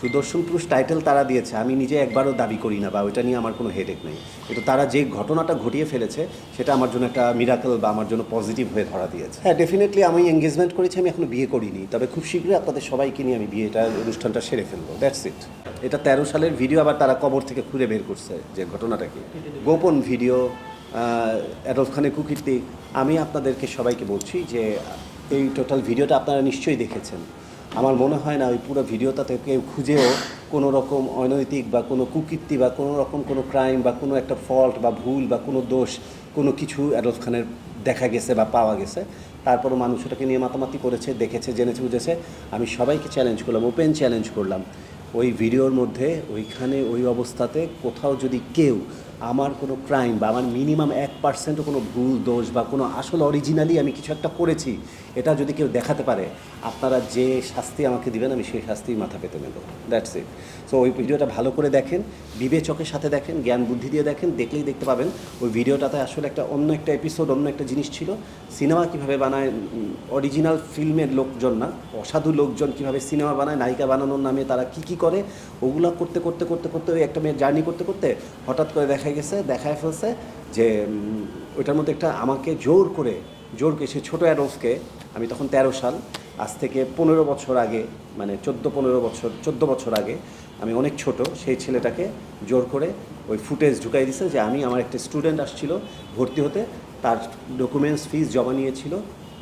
সুদর্শন পুরুষ টাইটেল তারা দিয়েছে, আমি নিজে একবারও দাবি করি না বা ওইটা নিয়ে আমার কোনো হেডেক নেই। কিন্তু তারা যে ঘটনাটা ঘটিয়ে ফেলেছে, সেটা আমার জন্য একটা মিরাকল বা আমার জন্য পজিটিভ হয়ে ধরা দিয়েছে। হ্যাঁ ডেফিনেটলি আমি এঙ্গেজমেন্ট করেছি, আমি এখনও বিয়ে করিনি, তবে খুব শীঘ্রই আপনাদের সবাইকে নিয়ে আমি বিয়েটা, অনুষ্ঠানটা সেরে ফেলব। দ্যাটস ইট এটা তেরো সালের ভিডিও আবার তারা কবর থেকে খুঁড়ে বের করছে, যে ঘটনাটা কি গোপন ভিডিও অ্যাডলফ খানের কুকীর্তি। আমি আপনাদেরকে সবাইকে বলছি যে, এই টোটাল ভিডিওটা আপনারা নিশ্চয়ই দেখেছেন। আমার মনে হয় না ওই পুরো ভিডিওটাতে কেউ খুঁজেও কোনো রকম অনৈতিক বা কোনো কুকীর্তি বা কোনো রকম কোনো ক্রাইম বা কোনো একটা ফল্ট বা ভুল বা কোনো দোষ কোনো কিছু অ্যাডলফ খানের দেখা গেছে বা পাওয়া গেছে। তারপরও মানুষ ওটাকে নিয়ে মাতামাতি করেছে, দেখেছে, জেনেছে, বুঝেছে। আমি সবাইকে চ্যালেঞ্জ করলাম ওপেন চ্যালেঞ্জ করলাম। ওই ভিডিওর মধ্যে, ওইখানে, ওই অবস্থাতে কোথাও যদি কেউ আমার কোনো ক্রাইম বা আমার মিনিমাম এক পার্সেন্টও কোনো ভুল, দোষ বা কোনো আসল অরিজিনালি আমি কিছু একটা করেছি, এটা যদি কেউ দেখাতে পারে, আপনারা যে শাস্তি আমাকে দিবেন, আমি সেই শাস্তি মাথা পেতে নেব। দ্যাটস ইট সো ওই ভিডিওটা ভালো করে দেখেন, বিবেচকের সাথে দেখেন, জ্ঞান বুদ্ধি দিয়ে দেখেন, দেখলেই দেখতে পাবেন, ওই ভিডিওটাতে আসলে একটা অন্য একটা এপিসোড অন্য একটা জিনিস ছিল, সিনেমা কীভাবে বানায় অরিজিনাল ফিল্মের লোকজন না, অসাধু লোকজন কীভাবে সিনেমা বানায়, নায়িকা বানানোর নামে তারা কি কি করে, ওগুলো করতে করতে করতে করতে ওই একটা মেয়ের জার্নি করতে করতে হঠাৎ করে দেখা গেছে, দেখায় ফেলছে যে ওইটার মধ্যে একটা আমাকে জোর করে জোর করে, সে ছোটো অ্যাডলফকে আমি তখন তেরো সাল, আজ থেকে পনেরো বছর আগে মানে চোদ্দ, পনেরো বছর, চোদ্দ বছর আগে, আমি অনেক ছোট, সেই ছেলেটাকে জোর করে ওই ফুটেজ ঢুকাই দিছে যে আমি, আমার একটা স্টুডেন্ট আসছিল ভর্তি হতে, তার ডকুমেন্টস, ফিস জমা নিয়েছিল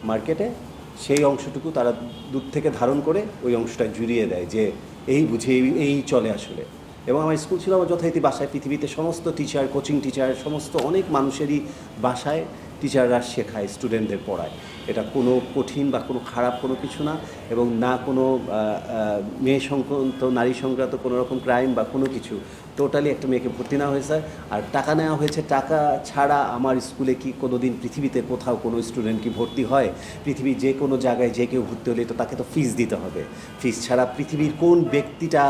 মার্কেটে, সেই অংশটুকু তারা দূর থেকে ধারণ করে ওই অংশটা জুড়িয়ে দেয় যে এই বুঝে এই- চলে আসলে। এবং আমার স্কুল ছিল আমার যথারীতি বাসায় পৃথিবীতে সমস্ত টিচার কোচিং টিচার সমস্ত অনেক মানুষেরই বাসায় টিচাররা শেখায় স্টুডেন্টদের পড়ায়। এটা কোনো কঠিন বা কোনো খারাপ কোনো কিছু না এবং না কোনো মেয়ে সংক্রান্ত, নারী সংক্রান্ত কোনো রকম ক্রাইম বা কোনো কিছু। টোটালি একটা মেয়েকে ভর্তি নেওয়া হয়েছে আর টাকা নেওয়া হয়েছে। টাকা ছাড়া আমার স্কুলে কি কোনো দিন পৃথিবীতে কোথাও কোনো স্টুডেন্ট কি ভর্তি হয়? পৃথিবীর যে কোনো জায়গায় যে কেউ ভর্তি হলে তো তাকে তো ফিস দিতে হবে। ফিস ছাড়া পৃথিবীর কোন ব্যক্তিটা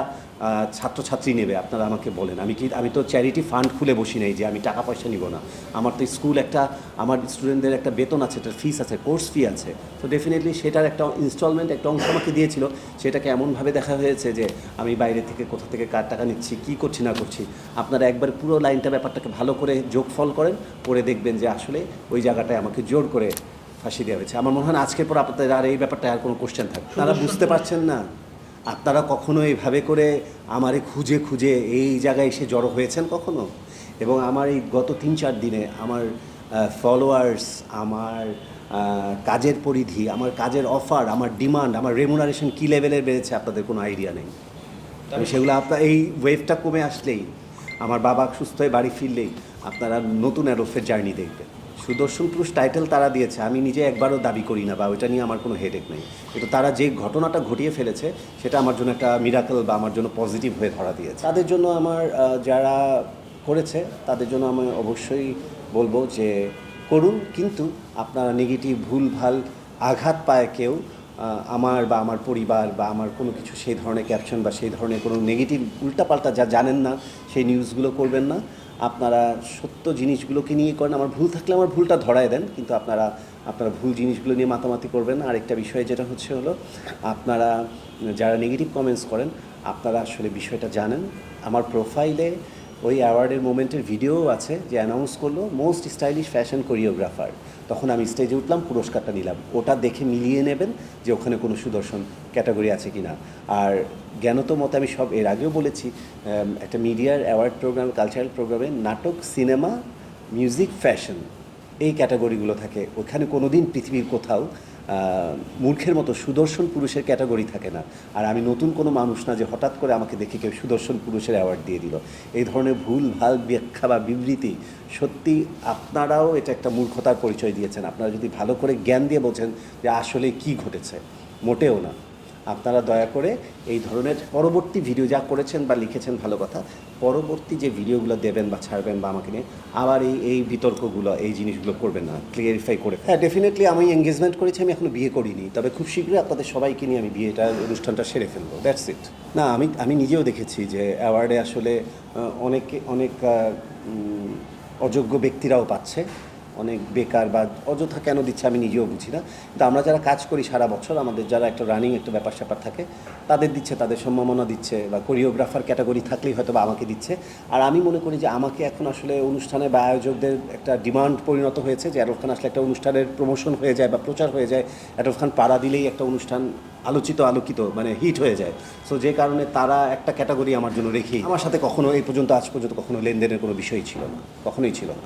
ছাত্রছাত্রী নেবে আপনারা আমাকে বলেন। আমি কি আমি তো চ্যারিটি ফান্ড খুলে বসি নাই যে আমি টাকা পয়সা নিব না। আমার তো স্কুল একটা আমার স্টুডেন্টদের একটা বেতন আছে একটা ফিস আছে কোর্স ফি আছে। তো ডেফিনেটলি সেটার একটা ইনস্টলমেন্ট একটা অংশ আমাকে দিয়েছিল। সেটাকে এমনভাবে দেখা হয়েছে যে আমি বাইরে থেকে কোথা থেকে কার টাকা নিচ্ছি কী করছি না করছি। আপনারা একবার পুরো লাইনটা ব্যাপারটাকে ভালো করে যোগফল করেন করে দেখবেন যে আসলে ওই জায়গাটায় আমাকে জোর করে ফাঁসি দেওয়া হয়েছে। আমার মনে হয় আজকের পর আপনাদের আর এই ব্যাপারটা আর কোনো কোশ্চেন থাকে তারা বুঝতে পারছেন না। আপনারা কখনো এইভাবে করে আমারে খুঁজে খুঁজে এই জায়গায় এসে জড়ো হয়েছেন কখনো? এবং আমার এই গত তিন চার দিনে আমার ফলোয়ার্স আমার কাজের পরিধি, আমার কাজের অফার আমার ডিমান্ড আমার রেমুনারেশন কী লেভেলের বেড়েছে আপনাদের কোনো আইডিয়া নেই। তবে সেগুলো আপনার এই ওয়েভটা কমে আসলেই, আমার বাবা সুস্থ হয়ে বাড়ি ফিরলেই আপনারা নতুন অ্যারোফের জার্নি দেখবেন। সুদর্শন পুরুষ টাইটেল তারা দিয়েছে, আমি নিজে একবারও দাবি করি না বা ওইটা নিয়ে আমার কোনো হেডেক নেই। কিন্তু তারা যে ঘটনাটা ঘটিয়ে ফেলেছে, সেটা আমার জন্য একটা মিরাকল বা আমার জন্য পজিটিভ হয়ে ধরা দিয়েছে। তাদের জন্য আমার যারা করেছে, তাদের জন্য আমি অবশ্যই বলব যে করুন, কিন্তু আপনারা নেগেটিভ ভুল, ভালো আঘাত পায় কেউ আমার বা আমার পরিবার বা আমার কোনো কিছু সেই ধরনের ক্যাপশন বা সেই ধরনের কোনো নেগেটিভ উল্টাপাল্টা যা জানেন না, সেই নিউজগুলো করবেন না। আপনারা সত্য জিনিসগুলোকে নিয়ে করেন। আমার ভুল থাকলে আমার ভুলটা ধরায় দেন, কিন্তু আপনারা আপনারা ভুল জিনিসগুলো নিয়ে মাতামাতি করবেন। আর আরেকটা বিষয় যেটা হচ্ছে হলো, আপনারা যারা নেগেটিভ কমেন্টস করেন, আপনারা আসলে বিষয়টা জানেন। আমার প্রোফাইলে ওই অ্যাওয়ার্ডের মোমেন্টের ভিডিও আছে যে অ্যানাউন্স করল মোস্ট স্টাইলিশ ফ্যাশন কোরিওগ্রাফার তখন আমি স্টেজে উঠলাম, পুরস্কারটা নিলাম। ওটা দেখে মিলিয়ে নেবেন যে ওখানে কোনো সুদর্শন ক্যাটাগরি আছে কি না আর জ্ঞানত মতে আমি সব এর আগেও বলেছি একটা মিডিয়ার অ্যাওয়ার্ড প্রোগ্রাম কালচারাল প্রোগ্রামে নাটক সিনেমা মিউজিক ফ্যাশন এই ক্যাটাগরিগুলো থাকে। ওখানে কোনো দিন পৃথিবীর কোথাও মূর্খের মতো সুদর্শন পুরুষের ক্যাটাগরি থাকে না। আর আমি নতুন কোনো মানুষ না যে হঠাৎ করে আমাকে দেখে কেউ সুদর্শন পুরুষের অ্যাওয়ার্ড দিয়ে দিল। এই ধরনের ভুল, ভালো ব্যাখ্যা বা বিবৃতি সত্যি আপনারাও এটা একটা মূর্খতার পরিচয় দিয়েছেন। আপনারা যদি ভালো করে জ্ঞান দিয়ে বোঝেন যে আসলে কি ঘটেছে, মোটেও না। আপনারা দয়া করে এই ধরনের পরবর্তী ভিডিও যা করেছেন বা লিখেছেন ভালো কথা পরবর্তী যে ভিডিওগুলো দেবেন বা ছাড়বেন বা আমাকে নিয়ে আবার এই এই বিতর্কগুলো এই জিনিসগুলো করবেন না ক্লিয়ারিফাই করে হ্যাঁ ডেফিনেটলি আমি এঙ্গেজমেন্ট করেছি আমি এখনও বিয়ে করিনি তবে খুব শীঘ্রই আপনাদের সবাইকে নিয়ে আমি বিয়েটা অনুষ্ঠানটা সেরে ফেলব দ্যাটস ইট না আমি আমি নিজেও দেখেছি যে অ্যাওয়ার্ডে আসলে অনেকে অনেক অযোগ্য ব্যক্তিরাও পাচ্ছে অনেক বেকার বা অযথা কেন দিচ্ছে আমি নিজেও বুঝি না। কিন্তু আমরা যারা কাজ করি সারা বছর, আমাদের যারা একটা রানিং একটা ব্যাপার স্যাপার থাকে, তাদের দিচ্ছে, তাদের সম্মাননা দিচ্ছে বা কোরিওগ্রাফার ক্যাটাগরি থাকলেই হয়তো বা আমাকে দিচ্ছে। আর আমি মনে করি যে আমাকে এখন আসলে অনুষ্ঠানে বা আয়োজকদের একটা ডিমান্ড পরিণত হয়েছে যে অ্যাডলফ খান আসলে একটা অনুষ্ঠানের প্রমোশন হয়ে যায় বা প্রচার হয়ে যায়। অ্যাডলফ খান পাড়া দিলেই একটা অনুষ্ঠান আলোচিত, আলোকিত মানে হিট হয়ে যায়। সো যে কারণে তারা একটা ক্যাটাগরি আমার জন্য রেখেই, আমার সাথে কখনো এই পর্যন্ত, আজ পর্যন্ত কখনো লেনদেনের কোনো বিষয় ছিল না, কখনোই ছিল না।